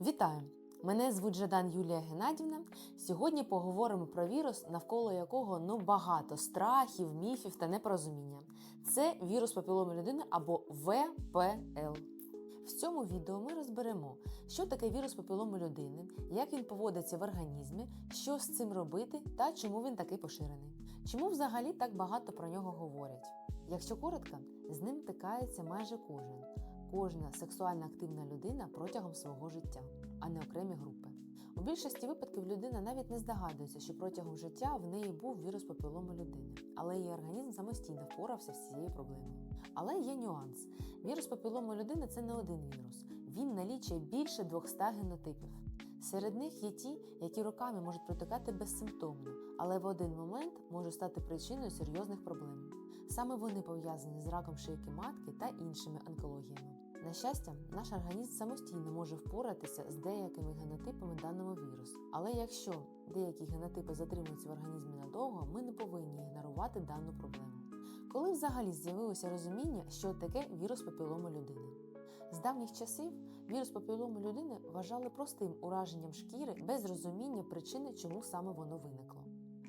Вітаю! Мене звуть Жадан Юлія Геннадівна. Сьогодні поговоримо про вірус, навколо якого ну багато страхів, міфів та непорозуміння. Це вірус папіломи людини або ВПЛ. В цьому відео ми розберемо, що таке вірус папіломи людини, як він поводиться в організмі, що з цим робити та чому він такий поширений. Чому взагалі так багато про нього говорять? Якщо коротко, з ним тикається майже кожен кожна сексуально активна людина протягом свого життя, а не окремі групи. У більшості випадків людина навіть не здогадується, що протягом життя в неї був вірус папіломи людини, але її організм самостійно впорався з цією проблемою. Але є нюанс: вірус папіломи людини це не один вірус. Він налічує більше 200 генотипів. Серед них є ті, які роками можуть протикати безсимптомно, але в один момент можуть стати причиною серйозних проблем. Саме вони пов'язані з раком шийки матки та іншими онкологіями. На щастя, наш організм самостійно може впоратися з деякими генотипами даного вірусу. Але якщо деякі генотипи затримуються в організмі надовго, ми не повинні ігнорувати дану проблему. Коли взагалі з'явилося розуміння, що таке вірус папіломи людини? З давніх часів вірус папіломи людини вважали простим ураженням шкіри без розуміння причини, чому саме воно виникло.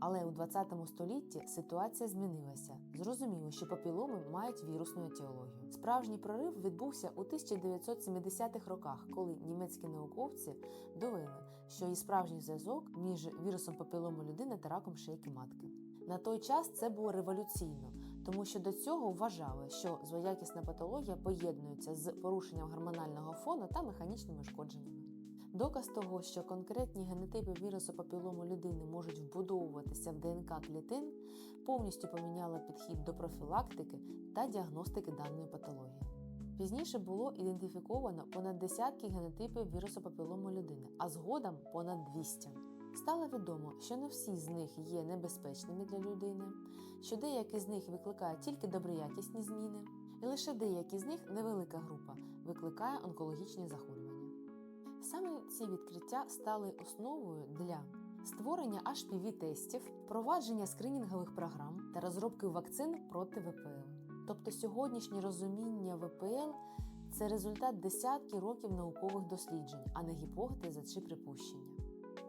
Але у 20 столітті ситуація змінилася. Зрозуміло, що папіломи мають вірусну етіологію. Справжній прорив відбувся у 1970-х роках, коли німецькі науковці довели, що є справжній зв'язок між вірусом папіломи людини та раком шийки матки. На той час це було революційно, тому що до цього вважали, що злоякісна патологія поєднується з порушенням гормонального фону та механічними ушкодженнями. Доказ того, що конкретні генотипи вірусу папілому людини можуть вбудовуватися в ДНК клітин, повністю поміняла підхід до профілактики та діагностики даної патології. Пізніше було ідентифіковано понад десятки генотипів вірусу папілому людини, а згодом понад 200. Стало відомо, що не всі з них є небезпечними для людини, що деякі з них викликають тільки доброякісні зміни, і лише деякі з них невелика група викликає онкологічні захворювання. Саме ці відкриття стали основою для створення HPV-тестів, впровадження скринінгових програм та розробки вакцин проти ВПЛ. Тобто сьогоднішнє розуміння ВПЛ це результат десятки років наукових досліджень, а не гіпотези чи припущення.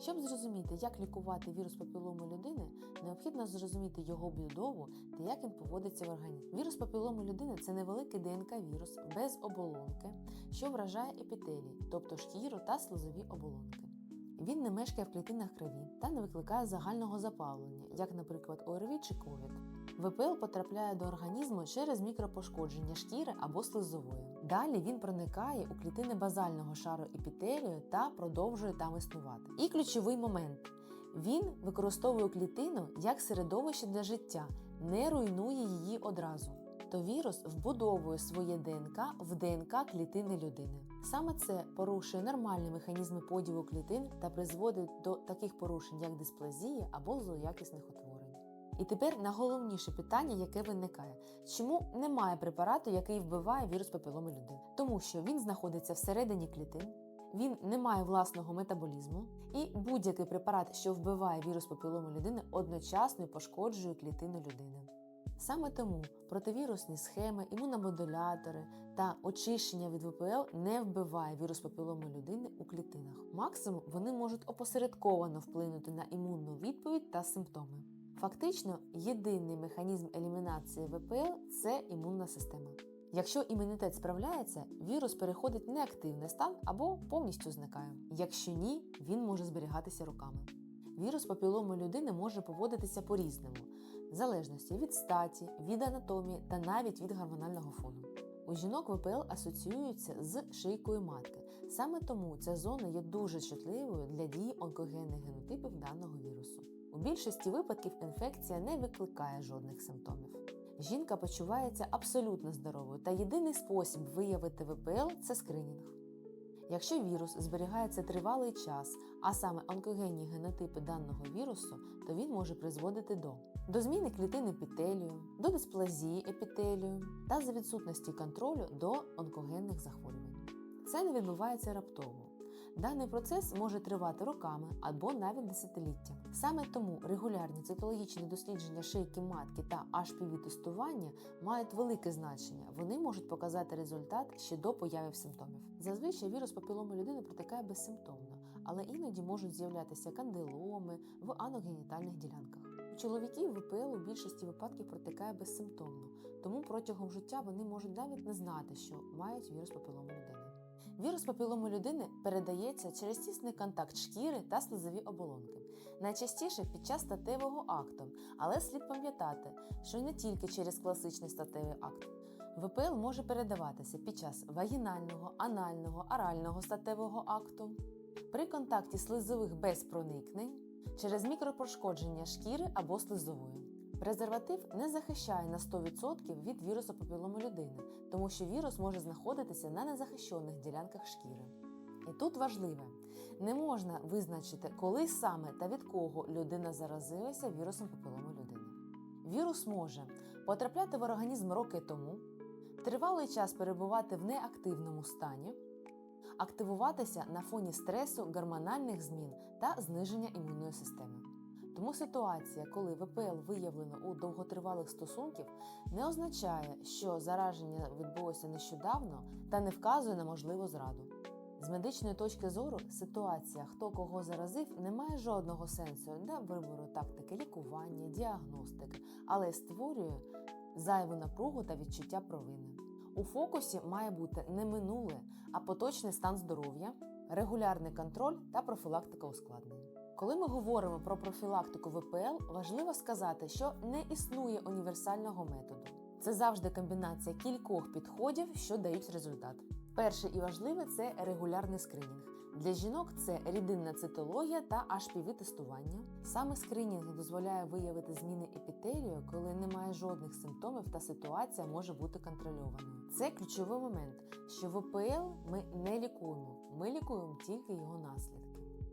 Щоб зрозуміти, як лікувати вірус папілому людини, необхідно зрозуміти його будову та як він поводиться в організмі. Вірус папілому людини це невеликий ДНК-вірус без оболонки, що вражає епітелій, тобто шкіру та слизові оболонки. Він не мешкає в клітинах крові та не викликає загального запалення, як, наприклад, ОРВІ чи ковід. ВПЛ потрапляє до організму через мікропошкодження шкіри або слизової. Далі він проникає у клітини базального шару епітелію та продовжує там існувати. І ключовий момент: він використовує клітину як середовище для життя, не руйнує її одразу. То вірус вбудовує своє ДНК в ДНК клітини людини. Саме це порушує нормальні механізми поділу клітин та призводить до таких порушень, як дисплазія або злоякісних утворень. І тепер найголовніше питання, яке виникає: чому немає препарату, який вбиває вірус папіломи людини? Тому що він знаходиться всередині клітин, він не має власного метаболізму, і будь-який препарат, що вбиває вірус папіломи людини, одночасно пошкоджує клітину людини. Саме тому противірусні схеми, імуномодулятори та очищення від ВПЛ не вбиває вірус папіломи людини у клітинах. Максимум вони можуть опосередковано вплинути на імунну відповідь та симптоми. Фактично, єдиний механізм елімінації ВПЛ це імунна система. Якщо імунітет справляється, вірус переходить в неактивний стан або повністю зникає. Якщо ні, він може зберігатися роками. Вірус папіломи людини може поводитися по-різному, в залежності від статі, від анатомії та навіть від гормонального фону. У жінок ВПЛ асоціюються з шийкою матки. Саме тому ця зона є дуже чутливою для дії онкогенних генотипів даного вірусу. У більшості випадків інфекція не викликає жодних симптомів. Жінка почувається абсолютно здоровою, та єдиний спосіб виявити ВПЛ це скринінг. Якщо вірус зберігається тривалий час, а саме онкогенні генотипи даного вірусу, то він може призводити до до зміни клітин епітелію, до дисплазії епітелію та за відсутності контролю до онкогенних захворювань. Це не відбувається раптово. Даний процес може тривати роками або навіть десятиліття. Саме тому регулярні цитологічні дослідження шийки матки та HPV-тестування мають велике значення. Вони можуть показати результат ще до появи симптомів. Зазвичай вірус папіломи людини протикає безсимптомно, але іноді можуть з'являтися кандиломи в аногенітальних ділянках. У чоловіків ВПЛ у більшості випадків протикає безсимптомно, тому протягом життя вони можуть навіть не знати, що мають вірус папіломи людини. Вірус папілому людини передається через тісний контакт шкіри та слизові оболонки, найчастіше під час статевого акту, але слід пам'ятати, що не тільки через класичний статевий акт. ВПЛ може передаватися під час вагінального, анального, орального статевого акту, при контакті слизових без проникнень, через мікропошкодження шкіри або слизової. Презерватив не захищає на 100% від вірусу папілому людини, тому що вірус може знаходитися на незахищених ділянках шкіри. І тут важливе: не можна визначити, коли саме та від кого людина заразилася вірусом папілому людини. Вірус може потрапляти в організм роки тому, тривалий час перебувати в неактивному стані, активуватися на фоні стресу, гормональних змін та зниження імунної системи. Тому ситуація, коли ВПЛ виявлено у довготривалих стосунків, не означає, що зараження відбулося нещодавно та не вказує на можливу зраду. З медичної точки зору ситуація, хто кого заразив, не має жодного сенсу для вибору тактики лікування, діагностики, але створює зайву напругу та відчуття провини. У фокусі має бути не минуле, а поточний стан здоров'я, регулярний контроль та профілактика ускладнень. Коли ми говоримо про профілактику ВПЛ, важливо сказати, що не існує універсального методу. Це завжди комбінація кількох підходів, що дають результат. Перше і важливе це регулярний скринінг. Для жінок це рідинна цитологія та HPV-тестування. Саме скринінг дозволяє виявити зміни епітелію, коли немає жодних симптомів та ситуація може бути контрольованою. Це ключовий момент, що ВПЛ ми не лікуємо, ми лікуємо тільки його наслідки.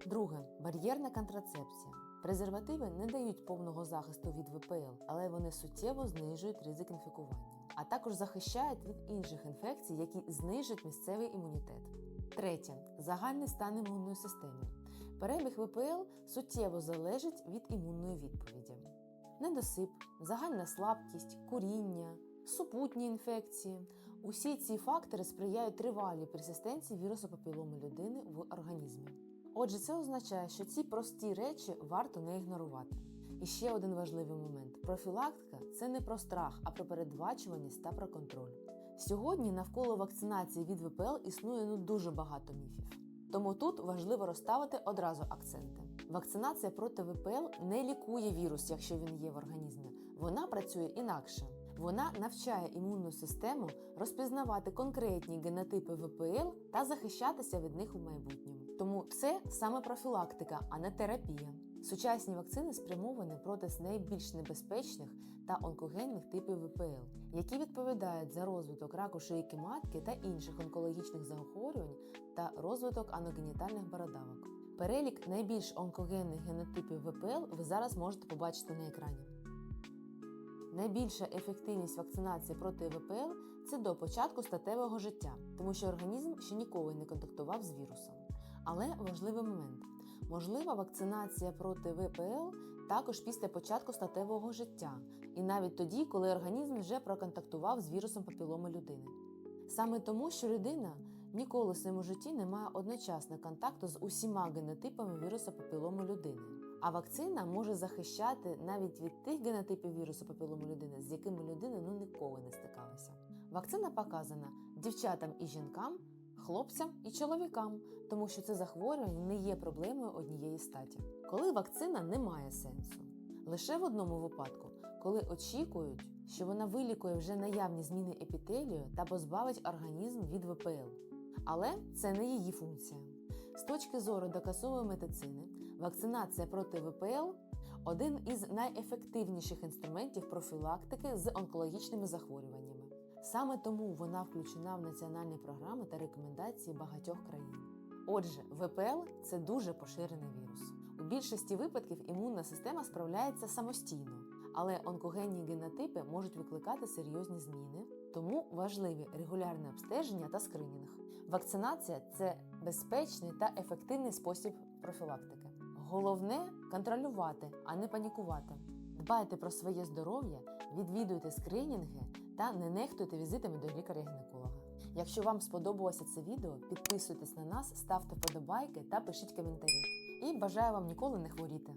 Друге бар'єрна контрацепція. Презервативи не дають повного захисту від ВПЛ, але вони суттєво знижують ризик інфікування, а також захищають від інших інфекцій, які знижують місцевий імунітет. Третє загальний стан імунної системи. Перебіг ВПЛ суттєво залежить від імунної відповіді. Недосип, загальна слабкість, куріння, супутні інфекції. Усі ці фактори сприяють тривалій персистенції вірусу папіломи людини в організмі. Отже, це означає, що ці прості речі варто не ігнорувати. І ще один важливий момент: профілактика це не про страх, а про передбачуваність та про контроль. Сьогодні навколо вакцинації від ВПЛ існує ну дуже багато міфів. Тому тут важливо розставити одразу акценти. Вакцинація проти ВПЛ не лікує вірус, якщо він є в організмі. Вона працює інакше. Вона навчає імунну систему розпізнавати конкретні генотипи ВПЛ та захищатися від них у майбутньому. Тому це саме профілактика, а не терапія. Сучасні вакцини спрямовані проти найбільш небезпечних та онкогенних типів ВПЛ, які відповідають за розвиток раку шийки матки та інших онкологічних захворювань та розвиток аногенітальних бородавок. Перелік найбільш онкогенних генотипів ВПЛ ви зараз можете побачити на екрані. Найбільша ефективність вакцинації проти ВПЛ це до початку статевого життя, тому що організм ще ніколи не контактував з вірусом. Але важливий момент: можлива вакцинація проти ВПЛ також після початку статевого життя, і навіть тоді, коли організм вже проконтактував з вірусом папіломи людини. Саме тому, що людина ніколи в своєму житті не має одночасно контакту з усіма генотипами віруса папіломи людини. А вакцина може захищати навіть від тих генотипів вірусу папілому людини, з якими людина ну ніколи не стикалася. Вакцина показана дівчатам і жінкам, хлопцям і чоловікам, тому що це захворювання не є проблемою однієї статі. Коли вакцина не має сенсу. Лише в одному випадку, коли очікують, що вона вилікує вже наявні зміни епітелію та позбавить організм від ВПЛ. Але це не її функція. З точки зору доказової медицини, вакцинація проти ВПЛ один із найефективніших інструментів профілактики з онкологічними захворюваннями. Саме тому вона включена в національні програми та рекомендації багатьох країн. Отже, ВПЛ це дуже поширений вірус. У більшості випадків імунна система справляється самостійно, але онкогенні генотипи можуть викликати серйозні зміни, тому важливі регулярне обстеження та скринінг. Вакцинація це безпечний та ефективний спосіб профілактики. Головне контролювати, а не панікувати. Дбайте про своє здоров'я, відвідуйте скринінги та не нехтуйте візитами до лікаря-гінеколога. Якщо вам сподобалося це відео, підписуйтесь на нас, ставте вподобайки та пишіть коментарі. І бажаю вам ніколи не хворіти.